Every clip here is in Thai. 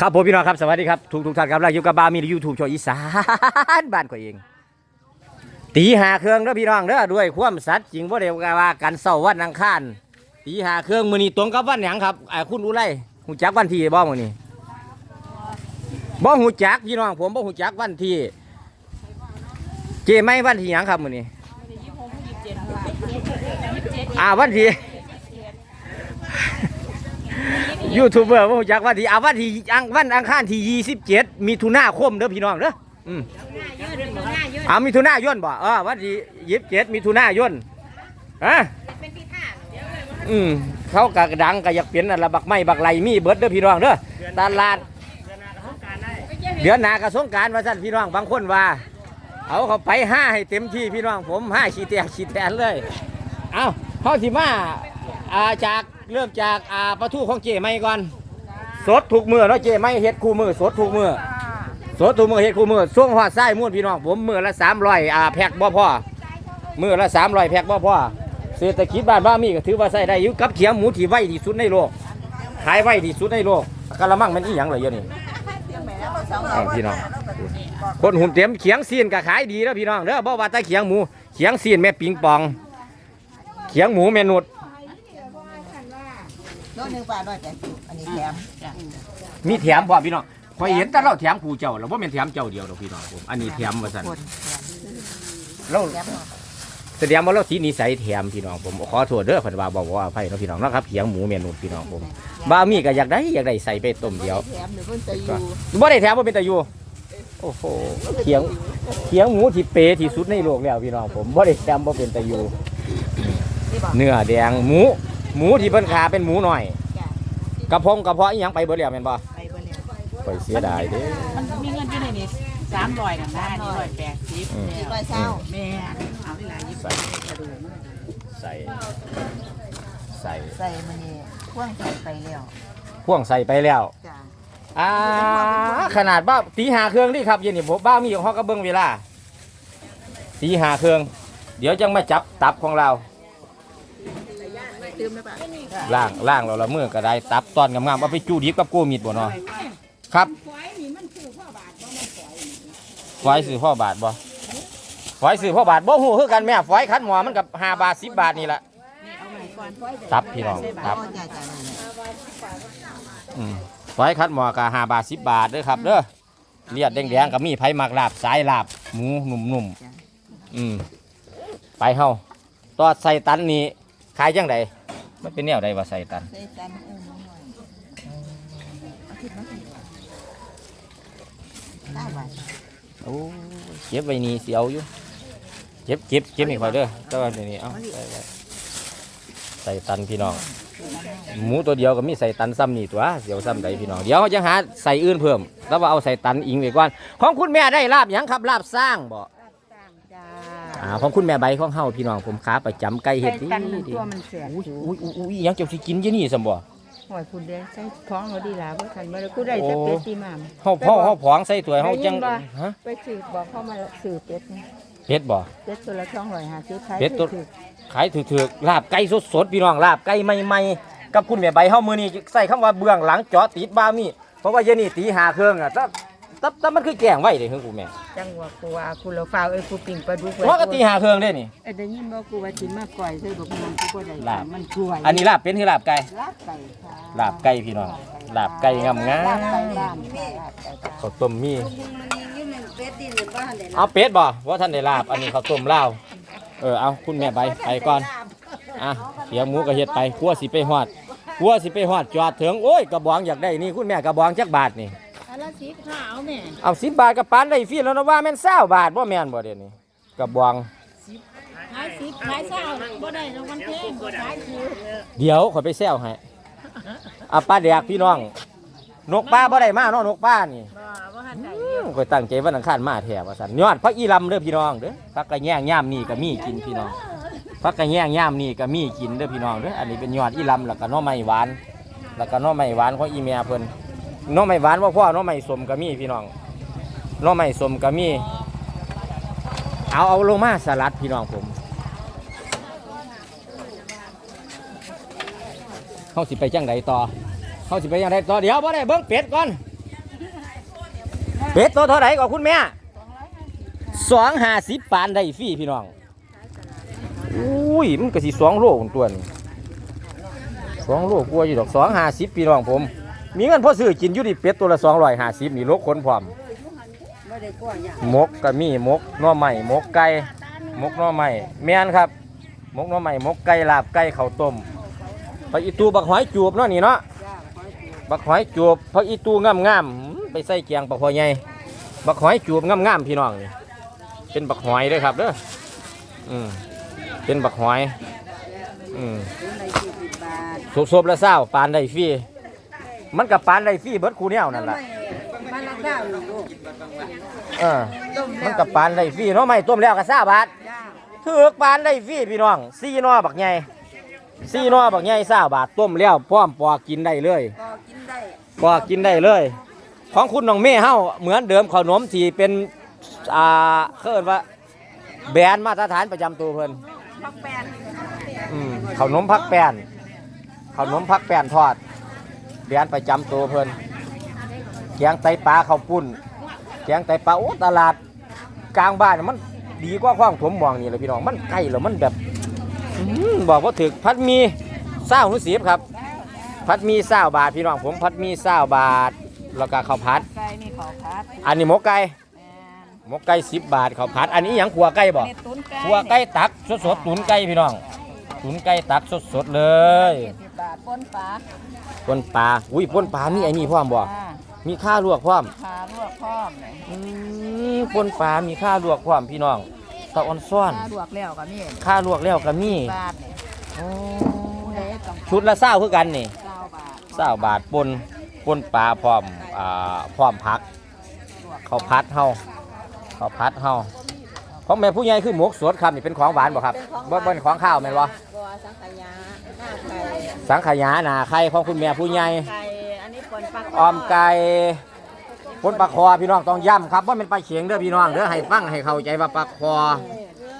ครับผมพี่น้องครับสวัสดีครับทุกทุกท่านครับเราอยู่กับบามียูทูบช่องอีสานบ้านก็เอง ตีหาเครื่องเด้อพี่น้องเด้อด้วยความสัตย์จริงบ่ได้ว่ากันเสาร์วันอังคารตีหาเครื่องมื้อนี้ตรงกับวันหยังครับอ่าคุณรู้ไรหูจักวันที่บ่มื้อนี้บ่หูจักพี่น้องผมบ่หูจักวันที่เจไม่วันที่หยังครับมื้อนี้อ่าวันที่ ยูทูบเบอร์ว่าจากวันที่อาวันที่อังวันอังคารที่ 27 มีทุนาคมเด้อพี่น้องเด้ออืมอามีทุนายนบ่เออวันที่27มีทุนายนฮะอืมเขากะดังก็อยากเปลี่ยนอันละบักไม้บักไหลมีเบิดเด้อพี่น้องเด้อตลาดเดือนหน้ากระสงกรารว่าสั่นพี่น้องบางคนว่า เอาเขาไปห้าให้เต็มที่พี่น้องผมห้าขีดแตกขีดแทนเลย เอาเขาสิมา อ่าจากเริ่มจากอ่าประตูของเจไม่ก่อน สดถูกมือเนาะเจไม่เฮ็ดคู่มือสดถูกมือสดถูกมือเฮ็ดคู่มือช่วงหอดไส้ม้วนพี่น้องผมมือละสามร้อยอ่าแพ็คบ่พอมือละสามร้อยแพ็คบ่พอเศรษฐกิจบ้านบ้ามีก็ถือว่าใส่ได้อยู่กับเขียงหมูที่ไวที่สุดในโลกขายไวที่สุดในโลกกะละมังมันอีหยังเหรอเดี๋ยอะนี่เอาพี่น้องคนหุ่นเต็มเขียงซีนก็ขายดีแล้วพี่น้องเด้อบ่ว่าแต่เขียงหมูเขียงซีนแม่ปิงปอง เขียงหมูเมนุด โลหนึ่งบาทร้อยแปดสิบอันนี้แถมมีแถมพร้อมพี่น้องคอยเห็นแต่เราแถมผู้เจ้าเราบ่แม่นแถมเจ้าเดียวดอกพี่น้องผมอันนี้แถมว่าซั่นคนเราแถมหมดแสดงว่าเราสีนิสัยแถมพี่น้องผมขอโทษเด้อเพิ่นว่าบ่บ่อภัยเนาะพี่น้องเนาะครับเขียงหมูเมนุดพี่น้องผมบ่ามีก็อยากได้อยากได้ใส่ไปต้มเดียวแถมหรือเพิ่นจะอยู่บ่ได้แถมบ่เป็นตาอยู่โอ้โหเขียงเขียงหมูที่เปที่สุดในโลกแล้วพี่น้องผมบ่ได้แถมบ่เป็นตาอยู่ที่บอกเนื้อแดงหมู หมูที่เพิ่นขาเป็นหมูหน่อย จ้ะกระพงกระเพาะอีหยังไปเบิดแล้วแม่นบ่ไปเบอร์เร็วไปเสียดายเด้อมันมีเงินอยู่ในนี้สามร้อยกันได้นี่ร้อยแปดสิบอืมร้อยเศร้าแม่เอาเวลายี่สิบกระดูกใส่ใส่ใส่มันนี่พ่วงใส่ไปแล้วพ่วงใส่ไปแล้วจ้ะอ่าขนาดบ้าตีหาเครื่องนี่ครับเย็นนี่ผมบ้ามีของเขาก็เบิ่งเวลาตีหาเครื่อง เดี๋ยวจังมาจับตับของเรา ล่างล่างเราละเมื่อก็ได้ตับตอนงามๆเอาไปจูดิบกับโกมิดบ่เนาะครับฝอยซื้อพ่อบาทบ่ฝอยซื้อพ่อบาทบ่ฮู้คือกันแม่ฝอยคัดหมอมันกับ5บาท10บาทนี่แหละตับพี่น้องตับพ่อยคัดหมอกะห้าบาทสิบบาทเด้อครับเด้อเลียดแดงๆกับมีไผ่หมักลาบสายลาบหมูหนุ่มๆอืมไปเฮาตอดใส่ตันนี่ขายจังได มันเป็นแนวใดว่าใส่ตัน ใส่ตันเอุ้มหน่อยเอาคิดมาสิเก้าบาทโอ้เก็บไว้นี่เสียวอยู่เก็บเก็บเก็บนี่ค่อยเด้อแต่ว่านี่เอาใส่ไว้ใส่ตันพี่น้อง หมูตัวเดียวก็มีใส่ตันซ้ำนี่ตัวเสียวซ้ำใดพี่น้อง เดี๋ยวเราจะหาใส่อื่นเพิ่ม แล้วว่าเอาใส่ตันอิงไว้ก่อน ของคุณแม่ได้ลาบหยังครับลาบสร้างบ่จ้า อ่าของคุณแม่ใบของเฮาพี่น้องผมค้าประจำไก่เฮ็ดดีกันหนึ่งดีตัวมันเสียอุ้ยอุ้ยอุ้ยอุ้ยยังเจ้าสิกินอยี่นี่ซั่นบ่ หอยคุณเด้ใส่ท้องเราดีล่ะเพื่อคันเมื่อกูได้แต่เป็ดตีมาม เฮาเฮาเฮาผองใส่ถ้วยเฮาจังได้ยินบ่ ฮะไปสืบบอกเข้ามาสืบเป็ดนี่เฮ็ดบ่ เป็ดตัวละสองร้อยห้าสิบขายเป็ดตัว ถูกขายถูกๆลาบไก่สดๆพี่น้องลาบไก่ใหม่ๆกับคุณแม่ใบเฮามื้อนี้ใส่คำว่าเบื้องหลังเจาะติดบามีเพราะว่าเย็นนี่ตีหาเครื่องอะแต่แต่แต่มันคือแกงไว้เด้คือกูแม่ๆจังหวะกูว่ากูเราฝ้าวเอ้ยกูปิ่งปลาดุกเพราะก็ตีหาเครื่องเด้นี่ เอ้ยได้ยินบ่กูว่ากินมาก่อยใส่บักม่วงกูก็ได้ลาบ มันช่วยอันนี้ลาบเป็นคือลาบไก่ลาบไก่ค่ะลาบไก่พี่น้องลาบไก่งามงาลาบไก่มบ้านค่ะลาบไก่บ้านข้าวต้มมีเอาเป็ดบ่ว่าท่านได้ลาบอันนี้ข้าวต้มลาวเออเอาคุณแม่ไปไปก่อนอะเสียงหมูก็เฮ็ดไปกลัวสิไปฮอดกลัวสิไปฮอดจอดถึงโอ้ยกระบองอยากได้นี่คุณแม่กระบองจักบาทนี่ อันละสิบขาวแม่เอาสิบบาทกับปานได้ฟรีแล้วนะว่าแม่นเศร้าบาทบ่แม่นบ่เดี๋ยวนี้กระบองขายสิบขายเศร้าบ่ได้รางวัลเพลงบ่ขายคือเดี๋ยวขอยไปแซวให้อะป้าแดกพี่น้อง นกป้าบ่ได้มาเนาะนกป้านี่บ่บ่ทันได้อืมข่อยตั้งใจวันอังคารมาแท้ว่าซั่นยอดพักอีลำเด้อพี่น้องเด้อพักกระแยงย่ามนี่ก็มีกินพี่น้องพักกระแยงย่ามนี่ก็มีกินเด้อพี่น้องเด้ออันนี้เป็นยอดอีลำแล้วก็หน้อไม้หวาน แล้วก็หน้อไม้หวานของอีเมียเพิ่นห น้อไม้หวานว่าพ่อน้อไม้สมก็มีพี่น้องน้อไม้สมก็มี เอาเอาโลมาสลัดพี่น้องผมเฮาสิไปจังไดต่อเฮาสิไปจังไดต่อเดี๋ยวบ่ได้เบิ่งเป็ดก่อนเป็ดตัวเท่าไหร่ก่อนคุณแม่สองห้าสิบปานได้ฟรีพี่น้องอุ้ยมันก็สิสองโลของตัวนี่สองโลกลัวอยู่ดอกสองห้าสิบพี่น้องผม มีเงินพอซื้อกินอยู่ดิเป็ดตัวละสองร้อยห้าสิบนี่ลกคนพร้อมหมกก็มีหมกหน่อใหม่หมกไก่หมกหน่อใหม่แม่นครับหมกหน่อใหม่หมกไก่ลาบไก่ข้าวต้มไปอีตูบักหอยจูบเนาะนี่เนาะบักหอยจูบพักอีตูงามงามๆไปใส่เกียงบักหอยใหญ่บักหอยจูบงามงามๆพี่น้องนี่เป็นบักหอยเด้อครับเด้ออืมเป็นบักหอยอืมสบๆละเศร้าปานได้ฟรี มันกับปานได้ฟรีเบิดคูแนวนั่นแหละมันละเก้าลูกเออมันกับปานได้ฟรีเนาะไม่ต้มแล้วก็ซาบาทถือปานได้ฟรีพี่น้องสี่หนอบักใหญ่ซีนอบักใหญ่ซาบาทต้มแล้วพร้อมปอกกินได้เลยก็กินได้ก็กินได้เลย ของคุณน้องเม่เฮ้าเหมือนเดิมขนมที่เป็นอ่าเคินว่าแบรนด์มาตรฐานประจำตัวเพิ่นพักแปนขนมพักแป้นขนมพักแป้นทอด แบรนด์ประจำตัวเพิ่นแกงไตปลาข้าวปุ้นแกงไตปลาโอ้ตลาดกลางบ้านมันดีกว่าข้างถมหมองนี่เลยพี่น้องมันใกล้แล้วมันแบบอื้อหือบอกว่าถึกพัดมีเศร้าหุสีบครับ พัดมีเศร้าบาทพี่น้องผมพัดมีเศร้าบาทแล้วก็ข้าวผัดไก่นี่ขอพัดอันนี้หมกไก่แมนหมกไก่สิบบาทข้าวผัด อันนี้หยังขัวไก่บ่เม็ดตุ้นไก่ขัวไก่ตักสดสดๆตุ๋นไก่พี่น้องตุ๋นไก่ตักสดสดๆเลยเจ็ดสิ บบาทป้นปลาป่นปลาอุ้ยป่นปลามีไอ้นี่พร้อมบ่จ้ามีข้าวลวกพร้อมขาลวกพร้อมเลยอืมป่นปลามีข้าวลวกพร้อมพี่น้องตะออนซ่อนขาลวกแล้วก็มีข้าวลวกแล้วก็มีบาทเนี่ยโอ้ผู้ใดต้องชุดละเศร้าคือกันนี่เก้าบาทเศร้าบาทป่นป่นปลาพร้อมอ่าพร้อมผักลวกข้าวผัดเฮาข้าวผัดเฮาของแม่ผู้ใหญ่คือหมกสดครับนี่เป็นของหวานบ่ครับบ่บ่เป็นของข้าวแม่นบ่บัว สังขยาหน้าไก่สังขยาหนาไข่ของคุณแม่ผู้ใหญ่ไก่อันนี้ปนปลาออมไก่ปนปลาคอพี่น้องต้องย้ำครับว่าเป็นปลาเขียงเด้อพี่น้องเด้อให้ฟังให้เข้าใจว่าปลาคอ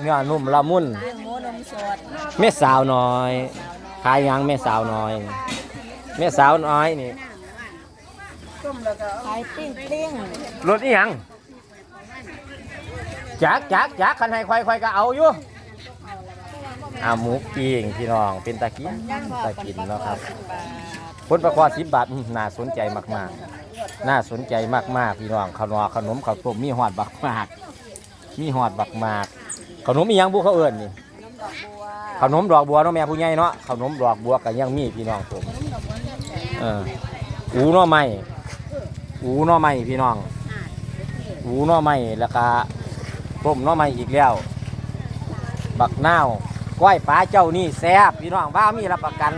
เนื้อนุ่มละมุนเรื่องหมูนมสดแม่สาวน้อยขายหยังแม่สาวน้อยแม่สาวน้อยนี่ต้มแล้วก็ขายปิ้งปิ้งรถอีหยังจักจักจักคันให้ควายควายก็เอาอยู่ อาหมูปิ้งพี่น้องเป็นตะกินตะกินเนาะครับผลประกอบสิบบาทอื้อน่าสนใจมากๆ น่าสนใจมากๆพี่น้องขนมขนมข้าวต้มมีหอดบักมาก มีหอดบักมาก ขนมมีหยังบุเขาเอิญนี่ขนมดอกบัวเนาะแม่ผู้ใหญ่เนาะขนมดอกบัวก็ยังมีพี่น้องผมเอออูหน่อไม้อูหน่อไม้พี่น้องอูหน่อไม้แล้วก็ต้มหน่อไม้อีกแล้ว บักนาว ก้อยปลาเจ้านี่แซ่บพี่น้องว่ามีรับประกัน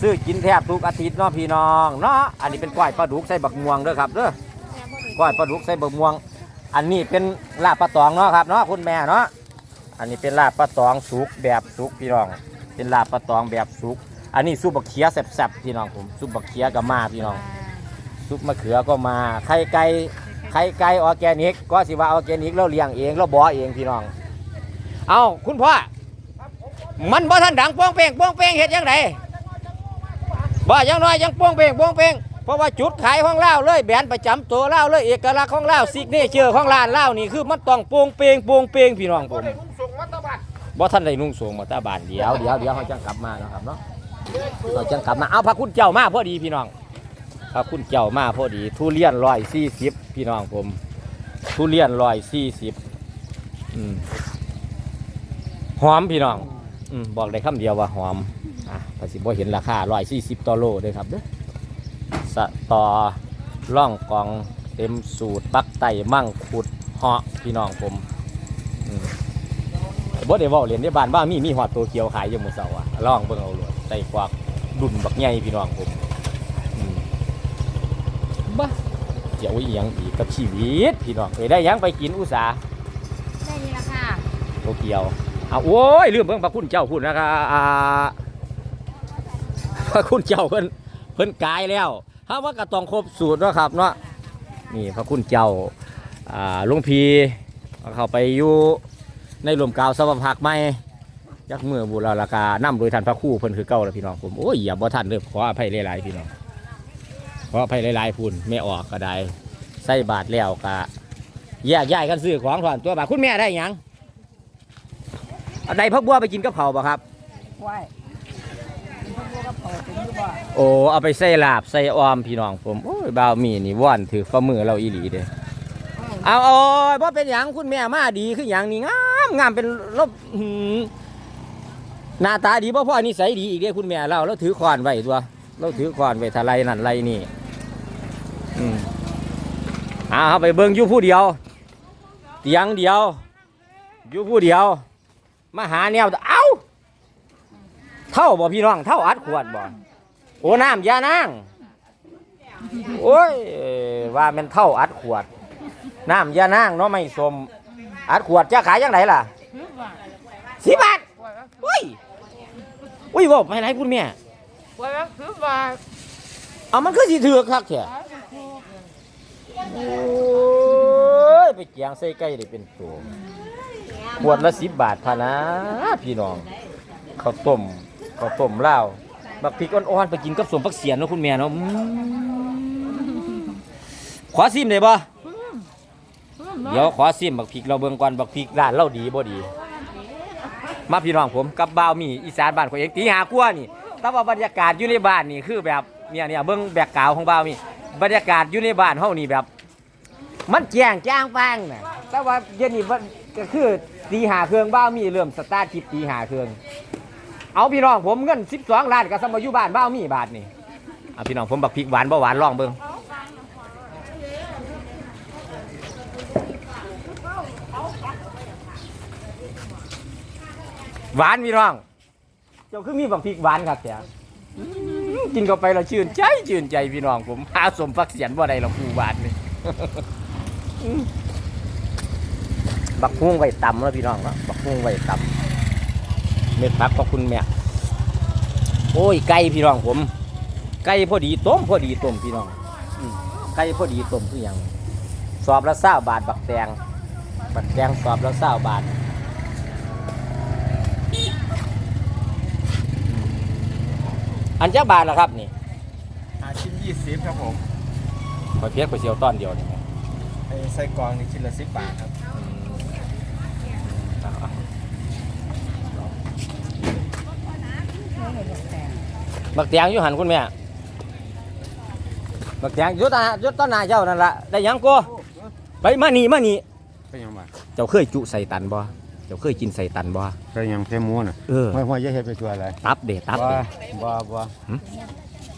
ซื้อกินแทบทุกอาทิตย์เนาะพี่น้องเนาะอันนี้เป็นก้อยปลาดุกใส่บักม่วงเด้อครับเด้อก้อยปลาดุกใส่บักม่วง อันนี้เป็นลาบปลาตองเนาะครับเนาะคุณแม่เนาะอันนี้เป็นลาบปลาตองสุกแบบสุกพี่น้อง เป็นลาบปลาตองแบบสุก อันนี้ซุปบักเขียแซ่บๆพี่น้องผมซุปบักเขียก็มาพี่น้องซุปมะเขือก็มาไข่ไก่ไข่ไก่ออร์แกนิก ก็สิว่าออร์แกนิกเราเลี้ยงเองเราบ่อเองพี่น้อง เอาคุณพ่อ มันบ่ทันดังป้งเป้งป้งเป้งเฮ็ดยังไงว่าอย่างน้อยยังป้งเป้งป้งเป้งเพราะว่าจุดขายของเล่าเลยแบรนด์ประจำตัวเล่าเลยเอกลักษณ์ของเล่าวซิกเนเจอร์ของร้านเล่านี่คือมันต้องโป้งเป้งโป้งเป้งพี่น้องผมบ่ท่านได้นุ่งสูงมาตาบานเดี๋ยวเดี๋ยวเดี๋ยวเขาจังกลับมานะครับเนาะเราจังกลับมาเอาพระคุณเจ้ามาพอดีพี่น้องพระคุณเจ้ามาพอดี ทุเรียนร้อยสี่สิบพี่น้องผม ทุเรียนร้อยสี่สิบหอมพี่น้อง อืมบอกได้คำเดียวว่าหอมอะภาษีบ่เห็นราคาร้อยสี่สิบต่อโลเด้อครับเด้อสะต่อล่องกองเต็มสูตรปักไตมั่งขุดเหาะพี่น้องผมอืมบ่ได้เว้าเรียนในบ้านบ้ามีมีหอดตัวเขียวขายอยู่หมื้อเช้าอะลองเบิ่งเอาโลดใส่กวากดุนบักใหญ่พี่น้องผมอืมบ้าเดี๋ยวอีหยังอีกกับชีวิตพี่น้องเอ้ยได้หยังไปกินอุตสาห์ได้นี่ละค่ะ โตเกียว เอาโอ้ยลืมเพิ่งพระคุณเจ้าคุณนะครับพระคุณเจ้าเพิ่นเพิ่นกายแล้วถ้าว่าก็ต้องครบสูตรนะครับเนาะนี่พระคุณเจ้าอ่าลุงพีเข้าไปอยู่ในหลุมกาวสวพักใหม่ยักเมือบุรารากานำโดยท่านพระคู่เพิ่นคือเก่าแล้วพี่น้องผมโอ้ยอย่าบ่ท่านเด้อขออภัยหลายๆพี่น้องขออภัยหลายๆพุ่นไม่ออกก็ได้ใส่บาทแล้วก็แยกย้ายกันซื้อของถอนตัวบาทคุณแม่ได้ยัง ได้พักบัวไปกินกับเผาวบ่ครับไหวพวกก็พอเป็นอยู่บ่โอ้เอาไปใส่ลาบใส่ออมพี่น้องผมโอ้ยบ่าวมีนี่ว่อนถือฝ่ามือเราอีหลีเด้เอาโอ้ยบ่เป็นหยังคุณแม่มาดีคือหยังนี่งามงามเป็นลบหืมหน้าตาดีบ่พ่อนิสัยดีอีกเด้คุณแม่เราเราถือขวานไว้ตัวเราถือขวานไว้ทะไลนั่นไรนี่อืมเอาเอาไปเบิ่งอยู่ผู้เดียวเตียงเดียวอยู่ผู้เดียว มาหาแนวเอ้าเท่าบ่พี่น้องเท่าอัดขวดบ่โอ้น้ำยานางโอ้ยว่ามันเท่าอัดขวด น้ำยานางเนาะไม่สมอัดขวดจะขายยังไงล่ะสิบบาทอุ้ยอุ้ยบอกไปไรคุณแม่ไหวแล้วคือว่าเอามันคือสีเถือกคักแท้โอ้ยไปเกียงใส่ไก่ได้เป็นตัว ขวดละสิบบาทพะนะพี่น้องข้าวต้มข้าวต้มเหล้าบักพริกอ่อนๆไปกินกับสมพักเสียนเนาะคุณแม่เนาะอืมขอซิมได้บ่เดี๋ยวขอซิมบักพริกเราเบิ่งก่อนบักพริกร้านเราดีบ่ดี มาพี่น้องผมกับบ่าวมีอีสานบ้านของเองตีหากลัวนี่แต่ว่าบรรยากาศอยู่ในบ้านนี่คือแบบเนี่ยเนี่ยเบิ่งแบกกราวด์ของบ่าวมีบรรยากาศอยู่ในบ้านเฮานี่แบบ มันแจ้งจ้างแป้งน่ะแต่ว่าเย็นนี่มันก็คือ ตีหาเครื่องบ้ามีเริ่มสตาร์ทคลิปตีหาเครื่อง เอาพี่น้องผมเงิน12ล้านก็สมมาอยู่บ้านบ้ามีบาทนี่เอาพี่น้องผมบักพริกหวานบ่หวานลองเบิ่งหวานพี่น้อง เจ้าคือมีบักพริกหวานครับแกกินเข้าไปแล้วชื่นใจชื่นใจพี่น้องผมหาสมฟักเสียนบ่ได้หรอกผู้หวานนี่ บักฮุ้งไว้ตำแล้วพี่น้องเนาะบักฮุ้งไว้ตำเม็ดผักขอบคุณแม่โอ้ยไก่พี่น้องผม ไก่พอดีต้มพอดีต้มพี่น้องอืมไก่พอดีต้มคืออย่างสอบละเศร้าบาทบักแตงบักแตงสอบละเศร้าบาทอันจ้าบาทละครับนี่หาชิ้นยี่สิบครับผมขอเพียกไปเสียวต้อนเดียวนี่แหมไอ้ไส้กรองนี่ชิ้นละสิบบาทครับ บักแตงอยู่หันคุณแม่ บักแตงอยุตาอยุต้นหนาเจ้านั่นละได้หยังกูไปมานี่มานี่เป็นยังไงเจ้าเคยจุใส่ตันบ่ เจ้าเคยกินใส่ตันบ่เป็นยังเทมูน่ะเออ ไม่ว่าจะเห็ดไปตัวอะไรตับเดตับเด บ่บ่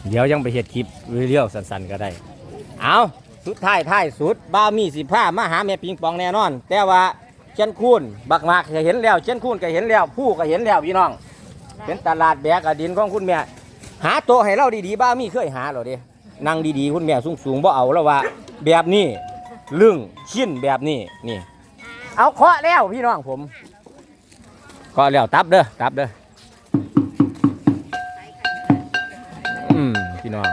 เดี๋ยวยังไปเฮ็ดคลิปเรียวๆสั้นๆก็ได้ เอาสุดท้ายท้ายสุดบ้าวมีสิผ้ามาหาแม่ปิงปองแน่นอน แต่ว่าเช่นคูนบักมากก็เห็นแล้วเช่นคูนก็เห็นแล้วผู้ก็เห็นแล้วพี่น้อง เป็นตลาดแบกอดินของคุณแม่ หาโต๊ะให้เราดีๆบ้ามีเคยหาเหรอเด้นั่งดีๆคุณแม่สูงๆบ่เอาแล้วว่าแบบนี้ลึงชิ้นแบบนี้นี่ เอาเคาะแล้วพี่น้องผมเคาะแล้วตับเด้อตับเด้ออืมพี่น้อง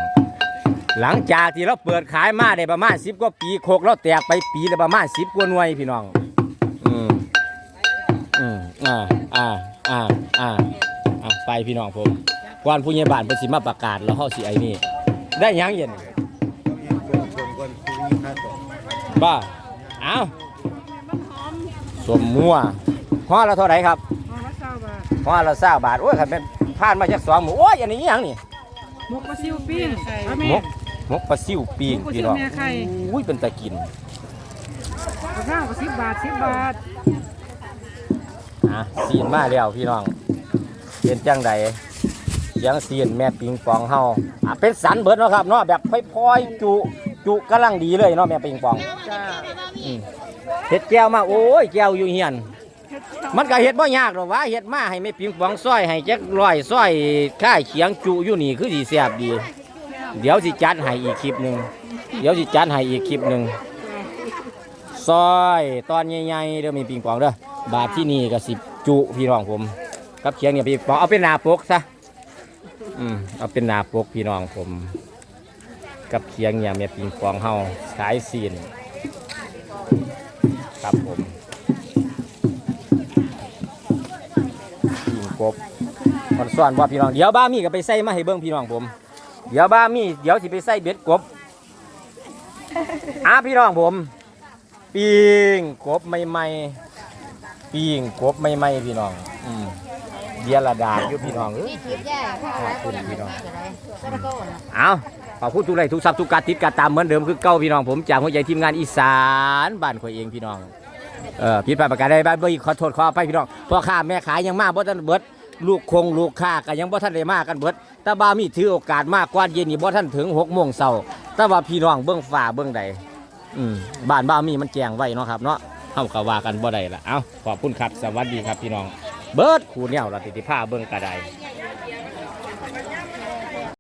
หลังจากที่เราเปิดขายมาได้ประมาณสิบกว่าปีโคกเราแตกไปปีละประมาณสิบกว่าหน่วยพี่น้อง อืมอืมอ่าอ่าอ่าอ่าไปพี่น้องผม ก่อนผู้ใหญ่บ้านเป็นสิมาประกาศแล้วเฮาสิไอ้นี่ได้หยังเย็นคนคนคนคุยค่าตกบ้าเอาสมมัวห่อละเท่าไหร่ครับเอาละเศร้าบาทห่อละสาบาทโอ้ยคันเป็นผ่านมาจากสองหมูโอ้ยอันนี้อิหยังนี่หมกปลาซิวปิ้งเอาแม่มกมกปลาซิวปีงมกปลาซิวพี่น้องแม่ไข่อุ้ยเป็นตะกินเอาข้าวก็สิบบาทสิบบาทอะซีนมาแล้วพี่น้องเป็นจังใดเสียงซีนแม่ปิงปองเฮาอะเป็นสันเบิดเนาะครับเนาะแบบพลอยๆจุจุกำลังดีเลยเนาะแม่ปิงปองจ้าอืมเฮ็ดแก้วมาโอ้ยแก้วอยู่เฮียน มันก็เฮ็ดบ่ยากหรอกว่าเฮ็ดมาให้แม่ปิงปองซอยให้จักร้อยซอยค่ายเขียงจุอยู่นี่คือสิแซ่บดี เดี๋ยวสิจัดให้อีกคลิปหนึงเดี๋ยวสิจัดให้อีกคลิปหนึงซอยตอนใหญ่ๆเด้อแม่ปิงปองเด้อบาทที่นี่ก็สิจุพี่น้องผมกับเขียงเนี่ยพี่ปองเอาเป็นหนาปกซะ อืมเอาเป็นนาปกพี่น้องผม กับเคียงเนี่ยแม่ปิงปองเฮาสายซีน ครับผมปิงกบมันซ่อนว่าพี่น้อง เดี๋ยวบ้ามีก็ไปใส่มาให้เบิ่งพี่น้องผม เดี๋ยวบ้ามี เดี๋ยวสิไปใส่เบ็ดกบอะพี่น้องผมปิงกบใหม่ๆปิงกบใหม่ๆพี่น้อง อืม เดียระดาษอยู่พี่น้องเอ้ยนี่คิดแย่ค่ะขอบคุณพี่น้องอะไรก็แล้วก็นะเอาขอบคุณทุกไลค์ทุกซับทุกการติดการตามเหมือนเดิมคือเก้าพี่น้องผมจากหัวใจทีมงานอีสานบ้านข่อยเองพี่น้องเออผิดพลาดประการใดบ้านบ่อีกขอโทษขออภัยพี่น้องพ่อค้าแม่ขายยังมาบ่ทันเบิดลูกคงลูกค้าก็ยังบ่ทันได้มากันเบิดแต่บ่ามีถือโอกาสมากกว่าเย็นนี่บ่ทันถึง6โมงเช้าแต่ว่าพี่น้องเบิ่งฟ้าเบิ่งใดอืมบ้านบ้ามีมันแจ้งไว้เนาะครับเนาะเฮาก็ว่ากันบ่ได้ละเอ้าขอบคุณครับสวัสดีครับพี่น้อง เบิดคู่แนวละติติผ้าเบิ่งกระได